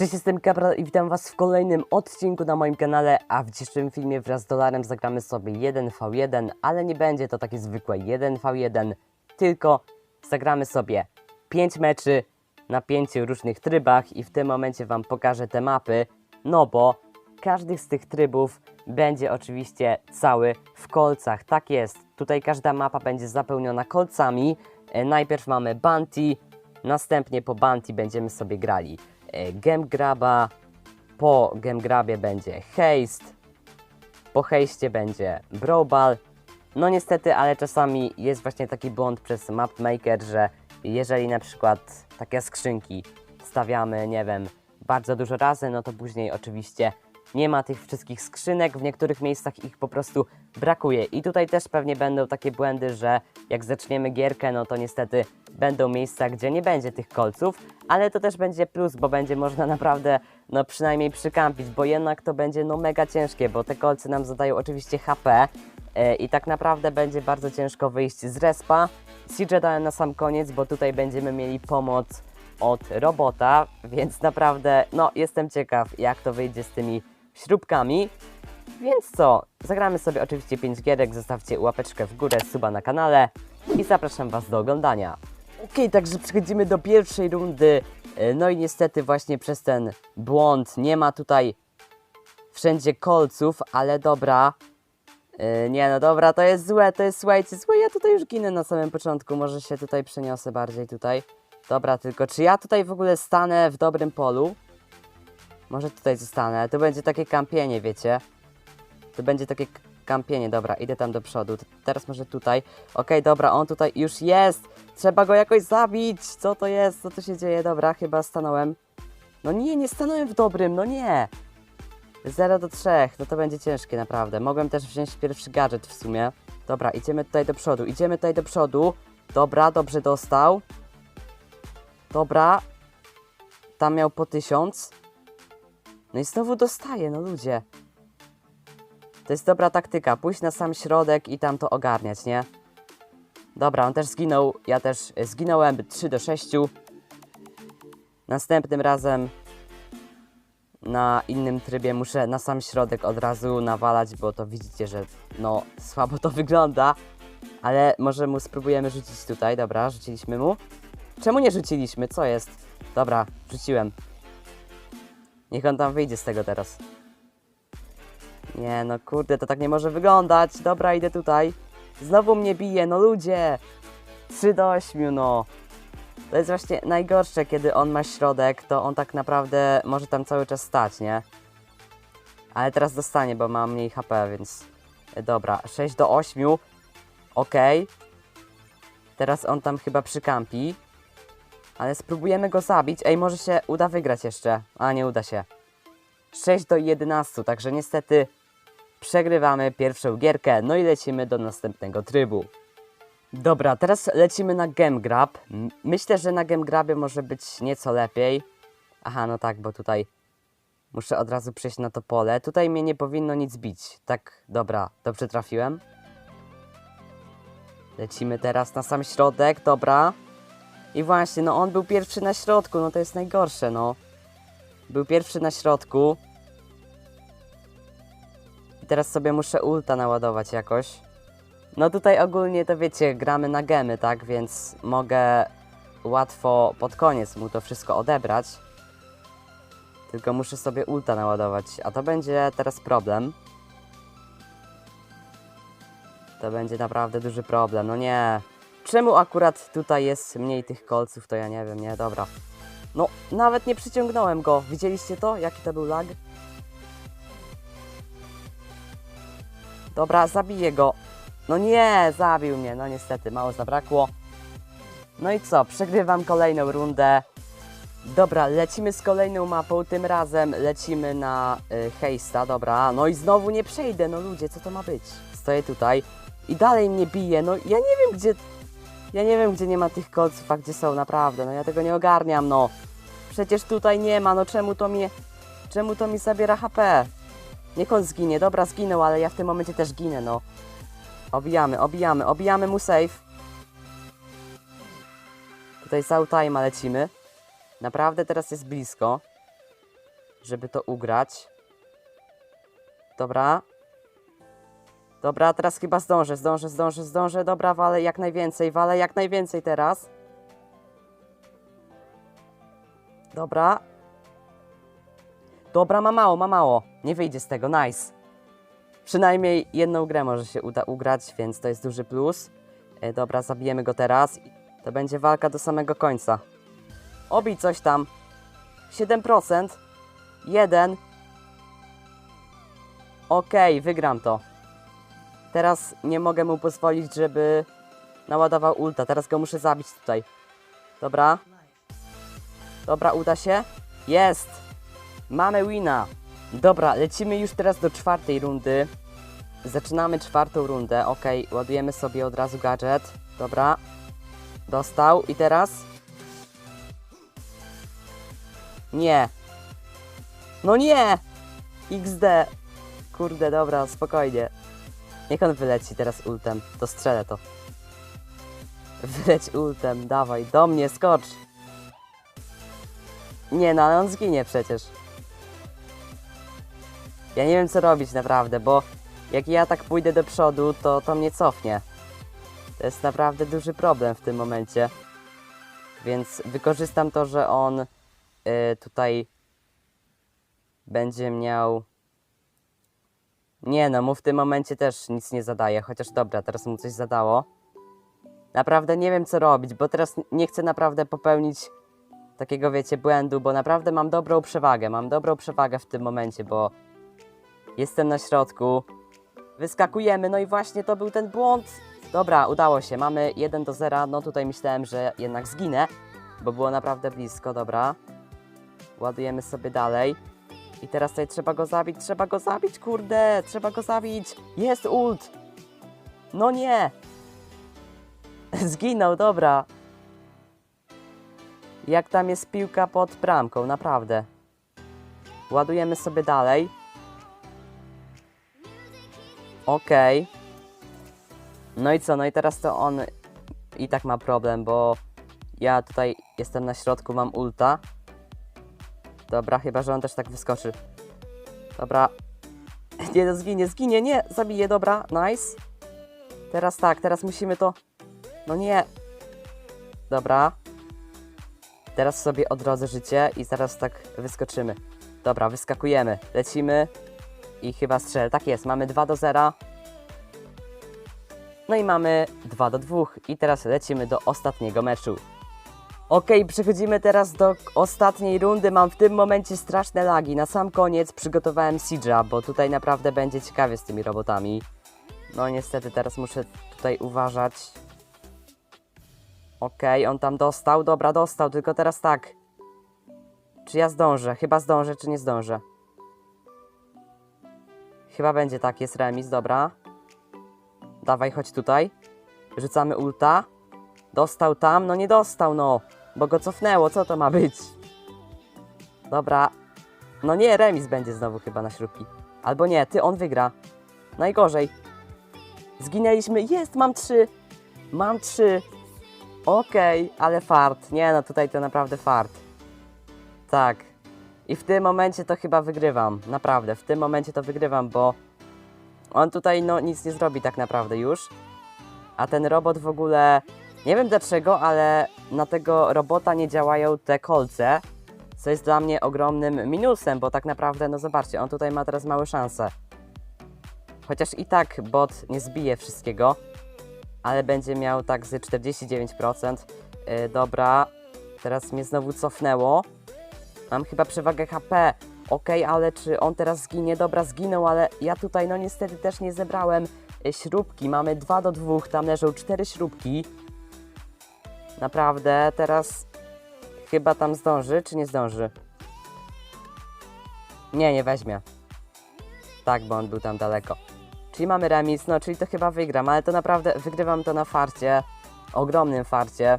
Cześć, jestem Kapral i witam was w kolejnym odcinku na moim kanale, a w dzisiejszym filmie wraz z Dolarem zagramy sobie 1v1, ale nie będzie to takie zwykłe 1v1, tylko zagramy sobie 5 meczy na 5 różnych trybach i w tym momencie wam pokażę te mapy, no bo każdy z tych trybów będzie oczywiście cały w kolcach, tak jest, tutaj każda mapa będzie zapełniona kolcami, E, najpierw mamy Bounty, następnie po Bounty będziemy sobie grali e, Gem Graba, po Gem Grabie będzie Haste, po Haste będzie Brobal. No niestety, ale czasami jest właśnie taki błąd przez Mapmaker, że jeżeli na przykład takie skrzynki stawiamy, nie wiem, bardzo dużo razy, no to później oczywiście nie ma tych wszystkich skrzynek, w niektórych miejscach ich po prostu brakuje. I tutaj też pewnie będą takie błędy, że jak zaczniemy gierkę, no to niestety będą miejsca, gdzie nie będzie tych kolców, ale to też będzie plus, bo będzie można naprawdę, no przynajmniej przykampić, bo jednak to będzie no mega ciężkie, bo te kolce nam zadają oczywiście HP e, i tak naprawdę będzie bardzo ciężko wyjść z respa. Siege dałem na sam koniec, bo tutaj będziemy mieli pomoc od robota, więc naprawdę, no jestem ciekaw, jak to wyjdzie z tymi śrubkami. Więc co, zagramy sobie oczywiście 5 gierek, zostawcie łapeczkę w górę, suba na kanale i zapraszam Was do oglądania. Okej, także przechodzimy do pierwszej rundy. E, No i niestety właśnie przez ten błąd nie ma tutaj wszędzie kolców, ale dobra. E, Nie no dobra, to jest złe, to jest słuchajcie, złe, ja tutaj już ginę na samym początku, może się tutaj przeniosę bardziej tutaj. Dobra, tylko czy ja tutaj w ogóle stanę w dobrym polu? Może tutaj zostanę, to będzie takie kampienie, wiecie? To będzie takie kampienie, dobra, idę tam do przodu. Teraz może tutaj. Okej, dobra, on tutaj już jest! Trzeba go jakoś zabić! Co to jest? Co tu się dzieje? Dobra, chyba stanąłem. No nie, nie stanąłem w dobrym, no nie! 0 do 3, no to będzie ciężkie naprawdę. Mogłem też wziąć pierwszy gadżet w sumie. Dobra, idziemy tutaj do przodu, idziemy tutaj do przodu. Dobra, dobrze dostał. Dobra. Tam miał po 1000. No i znowu dostaje, no ludzie. To jest dobra taktyka, pójść na sam środek i tam to ogarniać, nie? Dobra, on też zginął, ja też e, zginąłem 3 do 6. Następnym razem na innym trybie muszę na sam środek od razu nawalać, bo to widzicie, że no słabo to wygląda. Ale może mu spróbujemy rzucić tutaj, dobra, rzuciliśmy mu. Czemu nie rzuciliśmy? Co jest? Dobra, rzuciłem. Niech on tam wyjdzie z tego teraz. Nie no kurde, to tak nie może wyglądać. Dobra, idę tutaj. Znowu mnie bije, no ludzie. 3 do 8, no. To jest właśnie najgorsze, kiedy on ma środek, to on tak naprawdę może tam cały czas stać, nie? Ale teraz dostanie, bo ma mniej HP, więc... e, Dobra, 6 do 8. Okej. Teraz on tam chyba przykampi. Ale spróbujemy go zabić. Ej, może się uda wygrać jeszcze. A, nie uda się. 6 do 11, także niestety przegrywamy pierwszą gierkę, no i lecimy do następnego trybu. Dobra, teraz lecimy na Gem Grab. Myślę, że na Gem Grabie może być nieco lepiej. Aha, no tak, bo tutaj muszę od razu przejść na to pole. Tutaj mnie nie powinno nic bić. Tak, dobra, dobrze trafiłem. Lecimy teraz na sam środek, dobra. I właśnie, no on był pierwszy na środku, no to jest najgorsze, no. Był pierwszy na środku. I teraz sobie muszę ulta naładować jakoś. No tutaj ogólnie to wiecie, gramy na gemy, tak? Więc mogę łatwo pod koniec mu to wszystko odebrać. Tylko muszę sobie ulta naładować, a to będzie teraz problem. To będzie naprawdę duży problem, no nie. Czemu akurat tutaj jest mniej tych kolców, to ja nie wiem, nie, dobra. No, nawet nie przyciągnąłem go. Widzieliście to? Jaki to był lag? Dobra, zabiję go. No nie, zabił mnie. No niestety, mało zabrakło. No i co? Przegrywam kolejną rundę. Dobra, lecimy z kolejną mapą. Tym razem lecimy na y, Hejsta. Dobra, no i znowu nie przejdę. No ludzie, co to ma być? Stoję tutaj i dalej mnie bije. No ja nie wiem, gdzie ja nie wiem, gdzie nie ma tych kolców, a gdzie są, naprawdę, no ja tego nie ogarniam, no. Przecież tutaj nie ma, no czemu to mnie, czemu to mi zabiera HP? Niech on zginie, dobra, zginął, ale ja w tym momencie też ginę, no. Obijamy, obijamy, obijamy mu safe. Tutaj z time'a lecimy. Naprawdę teraz jest blisko. żeby to ugrać. Dobra. Dobra, teraz chyba zdążę, zdążę, zdążę, zdążę. Dobra, walę jak najwięcej, walę jak najwięcej teraz. Dobra. Dobra, ma mało, ma mało. Nie wyjdzie z tego, nice. Przynajmniej jedną grę może się uda ugrać, więc to jest duży plus. E, dobra, zabijemy go teraz. To będzie walka do samego końca. Obij coś tam. 7%. 1. Okej, wygram to. Teraz nie mogę mu pozwolić, żeby naładował ulta. Teraz go muszę zabić tutaj. Dobra. Dobra, uda się. Jest! Mamy wina. Dobra, lecimy już teraz do czwartej rundy. Zaczynamy czwartą rundę. Ok, ładujemy sobie od razu gadżet. Dobra. Dostał. I teraz? Nie. No nie! XD. Kurde, dobra, spokojnie. Niech on wyleci teraz ultem. To strzelę to. Wyleć ultem, dawaj, do mnie, skocz. Nie, no ale on zginie przecież. Ja nie wiem co robić naprawdę, bo jak ja tak pójdę do przodu, to to mnie cofnie. To jest naprawdę duży problem w tym momencie. Więc wykorzystam to, że on y, tutaj będzie miał. Nie no, mu w tym momencie też nic nie zadaje, chociaż dobra, teraz mu coś zadało. Naprawdę nie wiem co robić, bo teraz nie chcę naprawdę popełnić takiego, wiecie, błędu, bo naprawdę mam dobrą przewagę. Mam dobrą przewagę w tym momencie, bo jestem na środku. Wyskakujemy, no i właśnie to był ten błąd. Dobra, udało się, mamy 1 do 0. No tutaj myślałem, że jednak zginę, bo było naprawdę blisko, dobra. Ładujemy sobie dalej. I teraz tutaj trzeba go zabić, trzeba go zabić, kurde, trzeba go zabić. Jest ult. No nie. Zginął, dobra. Jak tam jest piłka pod bramką, naprawdę. Ładujemy sobie dalej. Okej. No i co? No i teraz to on i tak ma problem, bo ja tutaj jestem na środku, mam ulta. Dobra, chyba, że on też tak wyskoczy. Dobra. Nie, no zginie, zginie, nie! Zabije, dobra, nice. Teraz tak, teraz musimy to... No nie. Dobra. Teraz sobie odrodzę życie i zaraz tak wyskoczymy. Dobra, wyskakujemy, lecimy i chyba strzel. Tak jest, mamy 2 do 0. No i mamy 2 do 2 i teraz lecimy do ostatniego meczu. Okej, przechodzimy teraz do ostatniej rundy. Mam w tym momencie straszne lagi. Na sam koniec przygotowałem Siege'a, bo tutaj naprawdę będzie ciekawie z tymi robotami. No niestety teraz muszę tutaj uważać. Okej, on tam dostał. Dobra, dostał, tylko teraz tak. Czy ja zdążę? Chyba zdążę, czy nie zdążę? Chyba będzie tak, jest remis, dobra. Dawaj, chodź tutaj. Rzucamy ulta. Dostał tam, no nie dostał, no. Bo go cofnęło, co to ma być? Dobra. No nie, remis będzie znowu chyba na śrubki. Albo nie, ty, on wygra. Najgorzej. Zginęliśmy, jest, mam trzy. Mam trzy. Okej, ale fart. Nie no, tutaj to naprawdę fart. Tak. I w tym momencie to chyba wygrywam. Naprawdę, w tym momencie to wygrywam, bo on tutaj no nic nie zrobi tak naprawdę już. A ten robot w ogóle, nie wiem dlaczego, ale na tego robota nie działają te kolce, co jest dla mnie ogromnym minusem, bo tak naprawdę, no zobaczcie, on tutaj ma teraz małe szanse. Chociaż i tak bot nie zbije wszystkiego, ale będzie miał tak z 49%. Yy, dobra, teraz mnie znowu cofnęło. Mam chyba przewagę HP. Okej, ale czy on teraz zginie? Dobra, zginął, ale ja tutaj no niestety też nie zebrałem y, śrubki. Mamy 2 do 2, tam leżą 4 śrubki. Naprawdę, teraz chyba tam zdąży, czy nie zdąży? Nie, nie weźmie. Tak, bo on był tam daleko. Czyli mamy remis, no czyli to chyba wygram, ale to naprawdę wygrywam to na farcie. Ogromnym farcie.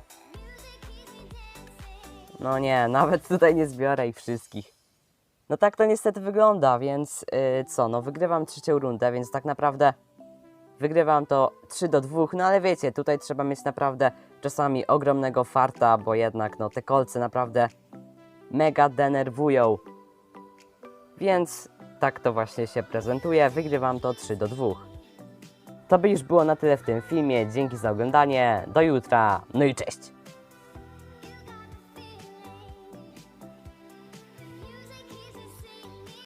No nie, nawet tutaj nie zbiorę ich wszystkich. No tak to niestety wygląda, więc yy, co, no wygrywam trzecią rundę, więc tak naprawdę wygrywam to 3 do 2, no ale wiecie, tutaj trzeba mieć naprawdę czasami ogromnego farta, bo jednak no te kolce naprawdę mega denerwują. Więc tak to właśnie się prezentuje. Wygrywam to 3 do 2. To by już było na tyle w tym filmie. Dzięki za oglądanie. Do jutra. No i cześć.